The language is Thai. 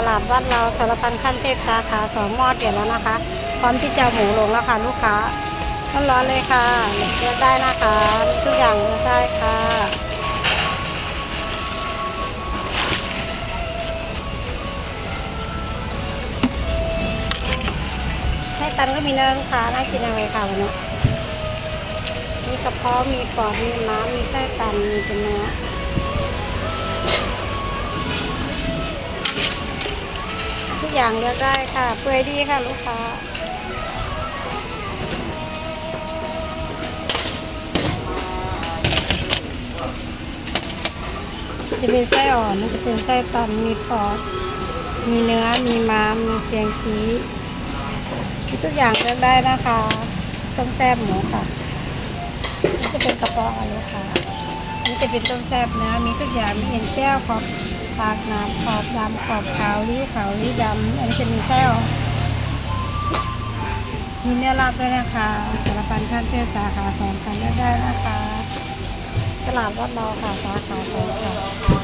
ตลาดวัดเราสารพันขั้นเทพสาขาสองหม้อเดือดแล้วนะคะ พร้อมที่จะหมูลงแล้วค่ะลูกค้าร้อนๆเลยค่ะเลือกได้นะคะมีทุกอย่างเลือกได้ค่ะไส้ตันก็มีเนื้อลูกค้าน่ากินยังไงค่ะวันนี้มีกระเพาะมีปอดมีม้ามมีไส้ตันมีเป็นเนื้อ อย่างเลือกได้ค่ะเปื่อยดีค่ะลูกค้าจะเป็นไส้อ่อนมันจะเป็นไส้ตันมีปอด มีเนื้อ มีม้าม มีเสียงจี๊ดมีทุกอย่างเลือกได้นะคะ ต้มแซ่บหมูค่ะนี่จะเป็นกระเพาะอะไรค่ะนี่จะเป็นต้มแซ่บเนื้อ มีทุกอย่าง มีเอ็นแก้วขอบ ปากหนาขอบดำขอบขาวนี่ขาวนี่ดำอันนี้จะมีแซลมีเนื้อลาบด้วยนะคะสารพันขั้นเทพสาขาสองพันเลือกได้นะคะตลาดวัดเราค่ะสาขาสองค่ะ